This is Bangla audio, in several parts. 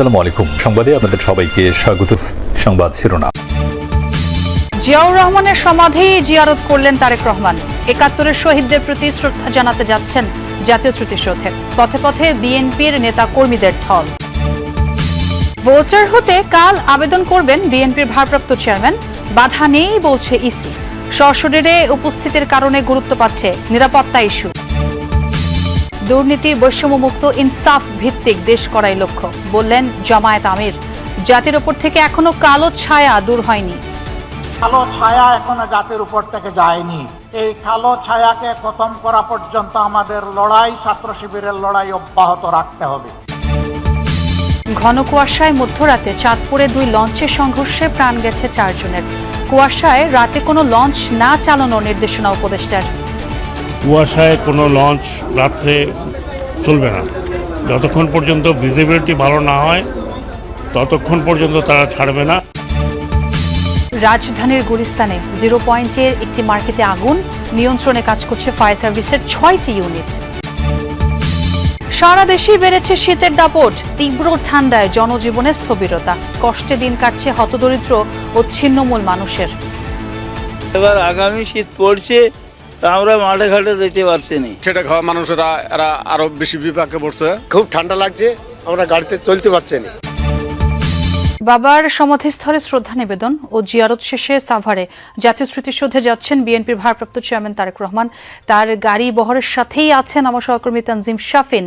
আসসালামু আলাইকুম। সংবাদে আপনাদের সবাইকে স্বাগত। সংবাদ শিরোনাম। জিয়াউর রহমানের সমাধি জিয়ারত করলেন তারেক রহমান। একাত্তরের শহীদদের প্রতি শ্রদ্ধা জানাতে যাচ্ছেন জাতীয় স্মৃতিসৌধে। পথে পথে বিএনপির নেতা কর্মীদের ভোটার হতে কাল আবেদন করবেন বিএনপির ভারপ্রাপ্ত চেয়ারম্যান। বাধা নেই বলছে ইসি। সশরীরে উপস্থিতির কারণে গুরুত্ব পাচ্ছে নিরাপত্তা ইস্যু। দুর্নীতি বৈষম্যমুক্ত ইনসাফ ভিত্তিক দেশ করাই লক্ষ্য বললেন জামায়াত আমির। জাতির ওপর থেকে এখনও কালো ছায়া দূর হয়নি। কালো ছায়া এখনও জাতির উপর থেকে যায়নি। এই কালো ছায়াকে খতম করা পর্যন্ত আমাদের লড়াই ছাত্র শিবিরের লড়াই অব্যাহত রাখতে হবে। ঘন কুয়াশায় মধ্যরাতে চাঁদপুরে দুই লঞ্চের সংঘর্ষে প্রাণ গেছে চারজনের। কুয়াশায় রাতে কোনো লঞ্চ না চালানোর নির্দেশনা উপদেষ্টার। কুয়াশায় কোনো লঞ্চ রাত্রে চলবে না। যতক্ষণ পর্যন্ত ভিজিবিলিটি ভালো না হয় ততক্ষণ পর্যন্ত তারা ছাড়বে না। রাজধানীর গুলিস্তানে জিরো পয়েন্টের একটি মার্কেটে আগুন নিয়ন্ত্রণে কাজ করছে ফায়ার সার্ভিসের ছয়টি ইউনিট। সারা দেশেই বেড়েছে শীতের দাপট তীব্র ঠান্ডায় জনজীবনে স্থবিরতা। কষ্টে দিন কাটছে হতদরিদ্র ও ছিন্নমূল মানুষের। এবার আগামী শীত পড়ছে আমরা মাঠে ঘাটে যেতে পারছি না। খেটে খাওয়া মানুষেরা এরা আরও বেশি বিপাকে পড়ছে। খুব ঠান্ডা লাগছে আমরা গাড়িতে চলতে পারছি না। বাবার সমাধিস্থলে শ্রদ্ধা নিবেদন ও জিয়ারত শেষে সাভারে জাতীয় স্মৃতিসৌধে যাচ্ছেন বিএনপির ভারপ্রাপ্ত চেয়ারম্যান তারেক রহমান। তার গাড়ি বহরের সাথেই আছেন আমার সহকর্মী তানজিম শাফিন।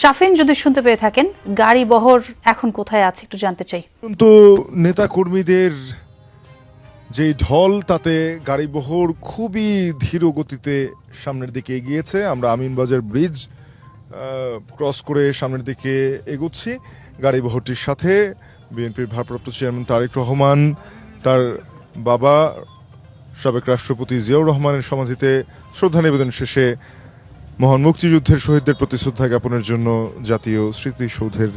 শাফিন যদি শুনতে পেয়ে থাকেন গাড়ি বহর এখন কোথায় আছে একটু জানতে চাই। কিন্তু নেতা কর্মীদের যে ঢল তাতে গাড়ি বহর খুবই ধীর গতিতে সামনের দিকে এগিয়েছে, আমরা আমিনবাজার ব্রিজ ক্রস করে সামনের দিকে এগোচ্ছি। গাড়ি বহরটির সাথে বিএনপির ভারপ্রাপ্ত চেয়ারম্যান তারেক রহমান, তার বাবা সাবেক রাষ্ট্রপতি জিয়াউর রহমানের সমাধিতে শ্রদ্ধা নিবেদন শেষে মহান মুক্তিযুদ্ধের শহীদদের প্রতি শ্রদ্ধা জ্ঞাপনের জন্য জাতীয় স্মৃতিসৌধের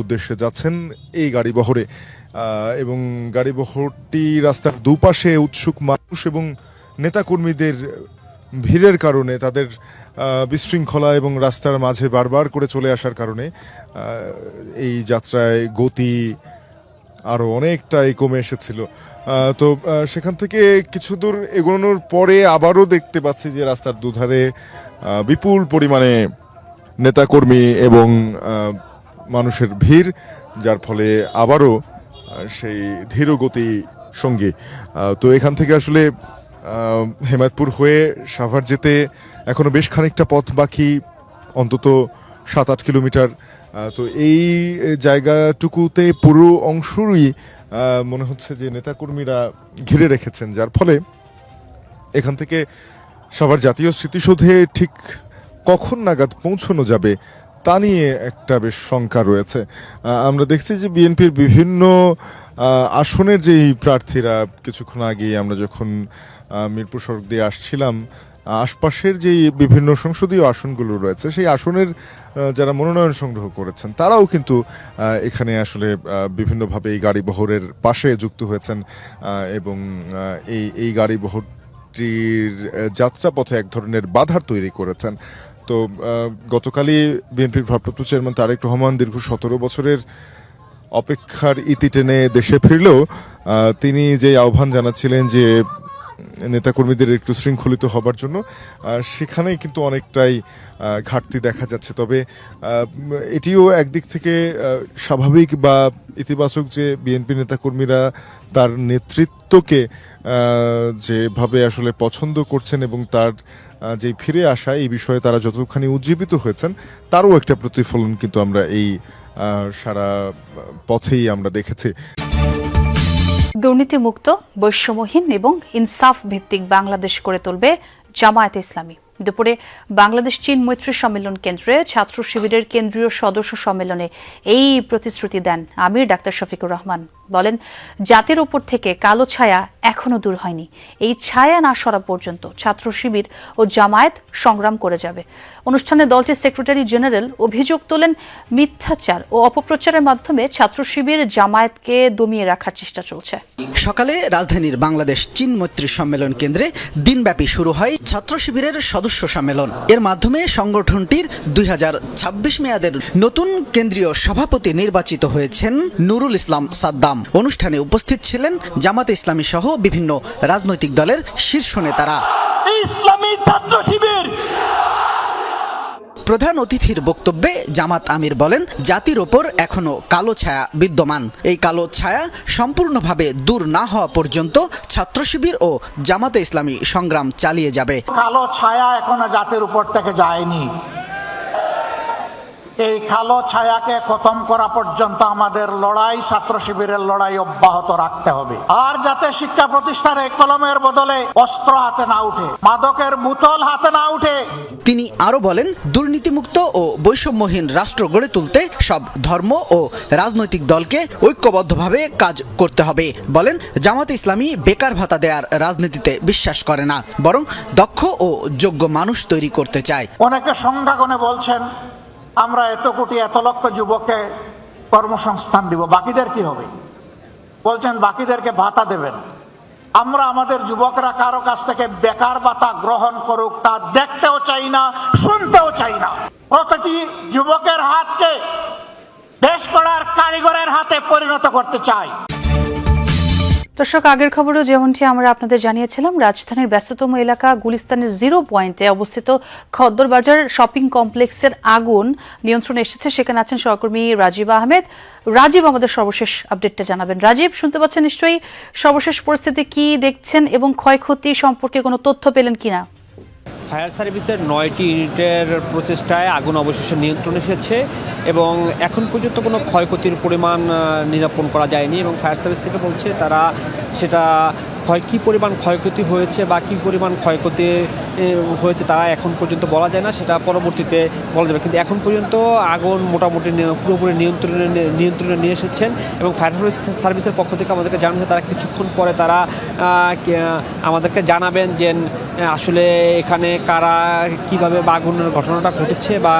উদ্দেশ্যে যাচ্ছেন এই গাড়ি বহরে এবং গাড়ি বহরটি রাস্তার দুপাশে উৎসুক মানুষ এবং নেতাকর্মীদের ভিড়ের কারণে তাদের বিশৃঙ্খলা এবং রাস্তার মাঝে বারবার করে চলে আসার কারণে এই যাত্রায় গতি আরও অনেকটাই কমে এসেছিল। তো সেখান থেকে কিছু দূর এগোনোর পরে আবারও দেখতে পাচ্ছি যে রাস্তার দুধারে বিপুল পরিমাণে নেতাকর্মী এবং মানুষের ভিড়, যার ফলে আবারও সেই ধীর গতি সঙ্গী তো এখান থেকে আসলে হেমায়তপুর হয়ে সাভার যেতে এখনও বেশ খানিকটা পথ বাকি, অন্তত সাত আট কিলোমিটার। তো এই জায়গাটুকুতে পুরো অংশই মনে হচ্ছে যে নেতাকর্মীরা ঘিরে রেখেছেন। যার ফলে এখান থেকে সবার জাতীয় স্মৃতিসৌধে ঠিক কখন নাগাদ পৌঁছানো যাবে তা নিয়ে একটা বেশ শঙ্কা রয়েছে। আমরা দেখছি যে বিএনপির বিভিন্ন আসনের যেই প্রার্থীরা কিছুক্ষণ আগেই আমরা যখন মিরপুর সড়ক দিয়ে আসছিলাম, আশপাশের যেই বিভিন্ন সংসদীয় আসনগুলো রয়েছে, সেই আসনের যারা মনোনয়ন সংগ্রহ করেছেন, তারাও কিন্তু এখানে আসলে বিভিন্নভাবে এই গাড়ি বহরের পাশে যুক্ত হয়েছেন এবং এই এই গাড়ি বহরটির যাত্রাপথে এক ধরনের বাধার তৈরি করেছেন। তো গতকালই বিএনপির ভারপ্রাপ্ত চেয়ারম্যান তারেক রহমান দীর্ঘ সতেরো বছরের অপেক্ষার ইতি টেনে দেশে ফিরলেও তিনি যে আহ্বান জানাচ্ছিলেন যে নেতাকর্মীদের একটু শৃঙ্খলিত হবার জন্য আহ, সেখানেই কিন্তু অনেকটাই ঘাটতি দেখা যাচ্ছে। তবে এটিও একদিক থেকে স্বাভাবিক বা ইতিবাচক যে বিএনপি নেতাকর্মীরা তার নেতৃত্বকে যেভাবে আসলে পছন্দ করছেন এবং তার যে ফিরে আসা, এই বিষয়ে তারা যতখানি উজ্জীবিত হয়েছেন, তারও একটা প্রতিফলন কিন্তু আমরা এই সারা পথেই আমরা দেখেছি। দুর্নীতিমুক্ত, বৈষম্যহীন এবং ইনসাফ ভিত্তিক বাংলাদেশ করে তুলবে জামায়াত ইসলামী। দুপুরে বাংলাদেশ চীন মৈত্রী সম্মেলন কেন্দ্রে ছাত্র শিবিরের কেন্দ্রীয় সদস্য সম্মেলনে এই প্রতিশ্রুতি দেন আমির ডাক্তার শফিকুর রহমান। বলেন, জাতির উপর থেকে কালো ছায়া এখনও দূর হয়নি। এই ছায়া না সরা পর্যন্ত ছাত্র শিবির ও জামায়াত সংগ্রাম করে যাবে। অনুষ্ঠানে দলটির সেক্রেটারি জেনারেল অভিযোগ তোলেন, মিথ্যাচার ও অপপ্রচারের মাধ্যমে ছাত্র শিবির জামায়াতকে দমিয়ে রাখার চেষ্টা চলছে। সকালে রাজধানীর বাংলাদেশ চীন মৈত্রী সম্মেলন কেন্দ্রে দিনব্যাপী শুরু হয় ছাত্র শিবিরের সদস্য সদস্য সম্মেলন। এর মাধ্যমে সংগঠনটির দুই হাজার ছাব্বিশ মেয়াদের নতুন কেন্দ্রীয় সভাপতি নির্বাচিত হয়েছেন নুরুল ইসলাম সাদ্দাম। অনুষ্ঠানে উপস্থিত ছিলেন জামাতে ইসলামী সহ বিভিন্ন রাজনৈতিক দলের শীর্ষ নেতারা। ইসলামী ছাত্র শিবির প্রধান অতিথির বক্তব্যে জামাত আমির বলেন, জাতির ওপর এখনও কালো ছায়া বিদ্যমান। এই কালো ছায়া সম্পূর্ণভাবে দূর না হওয়া পর্যন্ত ছাত্র শিবির ও জামাতে ইসলামী সংগ্রাম চালিয়ে যাবে। কালো ছায়া এখনও জাতির উপর থেকে যায়নি। এই কালো ছায়াকে খতম করা পর্যন্ত আমাদের লড়াই ছাত্র শিবিরের লড়াই অব্যাহত রাখতে হবে। আর যাতে শিক্ষা প্রতিষ্ঠানে কলমের বদলে অস্ত্র হাতে না উঠে মাদকের বোতল হাতে না উঠে। তিনি আরও বলেন দুর্নীতিমুক্ত ও বৈষম্যহীন রাষ্ট্র গড়ে তুলতে সব ধর্ম ও রাজনৈতিক দলকে ঐক্যবদ্ধভাবে কাজ করতে হবে। বলেন জামাত ইসলামী বেকার ভাতা দেওয়ার রাজনীতিতে বিশ্বাস করে না বরং দক্ষ ও যোগ্য মানুষ তৈরি করতে চায়। অনেকে সংখ্যাগণে বলছেন আমরা এত কোটি এত লক্ষ যুবককে কর্মসংস্থান দিব, বাকিদের কি হবে? বলছেন, বাকিদেরকে ভাতা দেবেন। আমরা আমাদের যুবকরা কারও কাছ থেকে বেকার ভাতা গ্রহণ করুক, তা দেখতেও চাই না, শুনতেও চাই না। প্রতিটি যুবকের হাতকে দেশ গড়ার কারিগরের হাতে পরিণত করতে চাই। দর্শক, আগের খবরও যেমনটি আমরা আপনাদের জানিয়েছিলাম, রাজধানীর ব্যস্ততম এলাকা গুলিস্তানের জিরো পয়েন্টে অবস্থিত খদ্দরবাজার শপিং কমপ্লেক্সের আগুন নিয়ন্ত্রণে এসেছে। সেখানে আছেন সহকর্মী রাজীব আহমেদ। রাজীব, আমাদের সর্বশেষ আপডেটটা জানাবেন। রাজীব, শুনতে পাচ্ছেন নিশ্চয়ই সর্বশেষ পরিস্থিতি কি দেখছেন এবং ক্ষয়ক্ষতি সম্পর্কে কোনো তথ্য পেলেন কিনা? ফায়ার সার্ভিসের নয়টি ইউনিটের প্রচেষ্টায় আগুন অবশেষে নিয়ন্ত্রণ এসেছে এবং এখন পর্যন্ত কোনো ক্ষয়ক্ষতির পরিমাণ নিরাপণ করা যায়নি এবং ফায়ার সার্ভিস থেকে বলছে তারা সেটা ক্ষয় কী পরিমাণ ক্ষয়ক্ষতি হয়েছে বা কী পরিমাণ ক্ষয়ক্ষতি হয়েছে তারা এখন পর্যন্ত বলা যায় না, সেটা পরবর্তীতে বলা যাবে। কিন্তু এখন পর্যন্ত আগুন মোটামুটি পুরোপুরি নিয়ন্ত্রণে নিয়ন্ত্রণে নিয়ে এসেছেন এবং ফায়ার সার্ভিসের পক্ষ থেকে আমাদেরকে জানিয়েছে তারা কিছুক্ষণ পরে তারা আমাদেরকে জানাবেন যে আসলে এখানে কারা, কীভাবে আগুনের ঘটনাটা ঘটেছে বা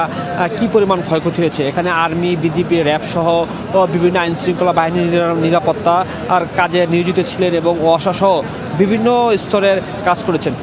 কি পরিমাণ ক্ষয়ক্ষতি হয়েছে। এখানে আর্মি, বিজিপি, র্যাব সহ বিভিন্ন আইন শৃঙ্খলা বাহিনীর নিরাপত্তা আর কাজে নিয়োজিত ছিলেন এবং অসহ বিভিন্ন স্তরের কাজ করেছেন।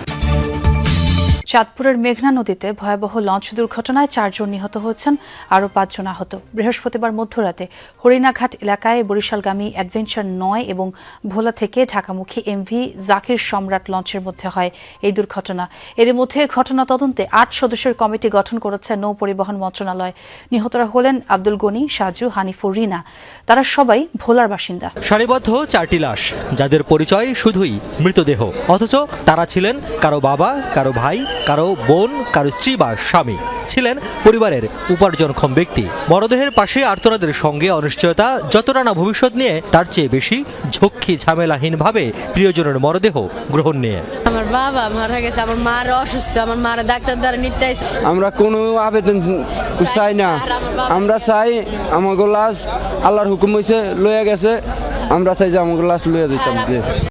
চাঁদপুরের মেঘনা নদীতে ভয়াবহ লঞ্চ দুর্ঘটনায় চারজন নিহত হয়েছেন, আরও পাঁচজন আহত। বৃহস্পতিবার মধ্যরাতে হরিণাঘাট এলাকায় বরিশালগামী অ্যাডভেঞ্চার নয় এবং ভোলা থেকে ঢাকামুখী এমভি জাকির সম্রাট লঞ্চের মধ্যে হয় এই দুর্ঘটনা। এর মধ্যে ঘটনা তদন্তে আট সদস্যের কমিটি গঠন করেছে নৌ পরিবহন মন্ত্রণালয়। নিহতরা হলেন আব্দুল গনি, সাজু, হানিফুর রিনা। তারা সবাই ভোলার বাসিন্দা। সারিবদ্ধ চারটি লাশ, যাদের পরিচয় শুধুই মৃতদেহ। অথচ তারা ছিলেন কারও বাবা, কারও ভাই কারও বোন কারও স্ত্রী বা স্বামী ছিলেন পরিবারের উপার্জনক্ষম ব্যক্তি। মরদেহের পাশে আর্তনাদের সঙ্গে অনিশ্চয়তা যতটা না ভবিষ্যৎ নিয়ে তার চেয়ে বেশি ঝক্কি ঝামেলাহীনভাবে প্রিয়জনের মরদেহ গ্রহণ নিয়ে। আমার বাবা মারা গেছে আমার মার অসুস্থ আমার মার ডাক্তার দ্বারা নিতে আমরা কোনো আবেদন চাই না। আমরা চাই আমাকে লাশ আল্লাহর হুকুম হয়েছে লইয়া গেছে। আমরা চাই যে আমাকে লাশ লইয়া যেতাম